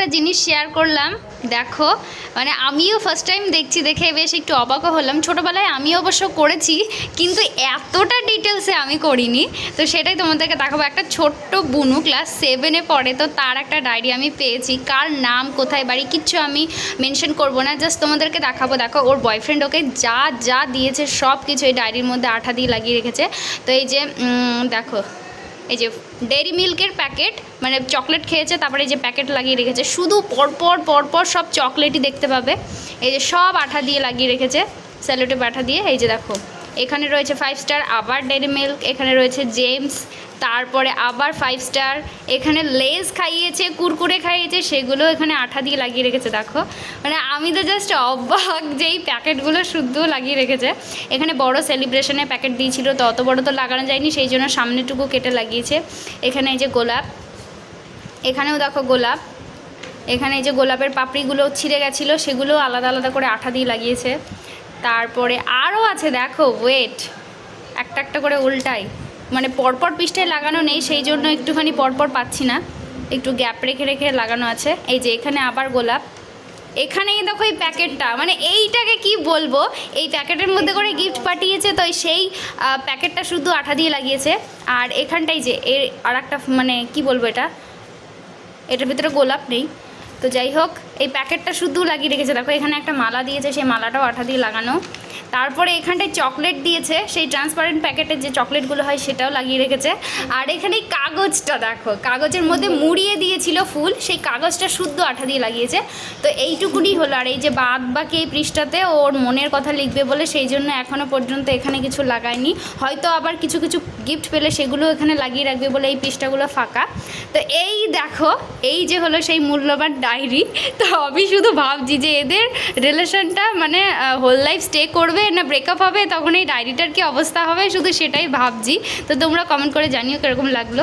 একটা জিনিস শেয়ার করলাম, দেখো। মানে আমিও ফার্স্ট টাইম দেখছি, দেখে বেশ একটু অবাকও হলাম। ছোটোবেলায় আমি অবশ্য করেছি, কিন্তু এতটা ডিটেলসে আমি করিনি। তো সেটাই তোমাদেরকে দেখাবো। একটা ছোট্ট বুনু ক্লাস সেভেনে পড়ে, তো তার একটা ডায়েরি আমি পেয়েছি। কার নাম, কোথায় বাড়ি, কিচ্ছু আমি মেনশন করব না জাস্ট তোমাদেরকে দেখাবো। দেখো, ওর বয়ফ্রেন্ড ওকে যা যা দিয়েছে সব কিছু এই ডায়েরির মধ্যে আঠা দিয়ে লাগিয়ে রেখেছে। তো এই যে দেখো এই যে ডেরি মিল্কের প্যাকেট মানে চকলেট খেয়েছে, তারপরে এই যে প্যাকেট লাগিয়ে রেখেছে। শুধু পরপর পরপর সব চকলেটই দেখতে পাবে। এই যে সব আঠা দিয়ে লাগিয়ে রেখেছে স্যালোটে আঠা দিয়ে। এই যে দেখো এখানে রয়েছে ফাইভ স্টার আবার ডেয়ারি মিল্ক এখানে রয়েছে জেমস তারপরে আবার ফাইভ স্টার এখানে লেজ খাইয়েছে, কুরকুরে খাইয়েছে, সেগুলো এখানে আঠা দিয়ে লাগিয়ে রেখেছে, দেখো। মানে আমি তো জাস্ট অবাক যে এই প্যাকেটগুলো শুদ্ধ লাগিয়ে রেখেছে। এখানে বড় সেলিব্রেশনের প্যাকেট দিয়েছিল, তো অত বড় তো লাগানো যায়নি, সেই জন্য সামনেটুকু কেটে লাগিয়েছে। এখানে এই যে গোলাপ, এখানেও দেখো গোলাপ। এখানে এই যে গোলাপের পাপড়িগুলো ছিঁড়ে গেছিল, সেগুলো আলাদা আলাদা করে আঠা দিয়ে লাগিয়েছে। তারপরে আরও আছে, দেখো ওয়েট একটা একটা করে উল্টাই। মানে পরপর পৃষ্ঠায় লাগানো নেই, সেই জন্য একটুখানি পরপর পাচ্ছি না। একটু গ্যাপ রেখে রেখে লাগানো আছে। এই যে এখানে আবার গোলাপ। এখানেই দেখো এই প্যাকেটটা। মানে এইটাকে কি বলব? এই প্যাকেটের মধ্যে করে গিফট পাঠিয়েছে, তো সেই প্যাকেটটা শুধু আঠা দিয়ে লাগিয়েছে। আর এখানটাই যে, এর আর একটা মানে কি বলব এটা? এটার ভিতরে গোলাপ নেই। তো যাই হোক, এই প্যাকেটটা শুধু লাগিয়ে রেখেছে। দেখো, এখানে একটা মালা দিয়েছে, সেই মালাটাও আঠা দিয়ে লাগানো। তারপরে এখানটায় চকলেট দিয়েছে, সেই ট্রান্সপারেন্ট প্যাকেটের যে চকলেটগুলো হয় সেটাও লাগিয়ে রেখেছে। আর এখানে কাগজটা দেখো, কাগজের মধ্যে মুড়িয়ে দিয়েছিল ফুল, সেই কাগজটা শুদ্ধ আঠা দিয়ে লাগিয়েছে। তো এইটুকুনি হলো, আর এই যে বাদ বাকি এই পৃষ্ঠাতে ওর মনের কথা লিখবে বলে সেই জন্য এখনও পর্যন্ত এখানে কিছু লাগায়নি। হয়তো আবার কিছু কিছু গিফট পেলে সেগুলো এখানে লাগিয়ে রাখবে বলে এই পৃষ্ঠাগুলো ফাঁকা। তো এই দেখো, এই যে হলো সেই মূল্যবান ডায়েরি তো আমি শুধু ভাবছি যে এদের রিলেশনটা মানে হোল লাইফ স্টে করবে না ব্রেকআপ হবে, তখন এই ডায়েরিটার কি অবস্থা হবে? শুধু সেটাই ভাবছি। তো তোমরা কমেন্ট করে জানিও কীরকম লাগল।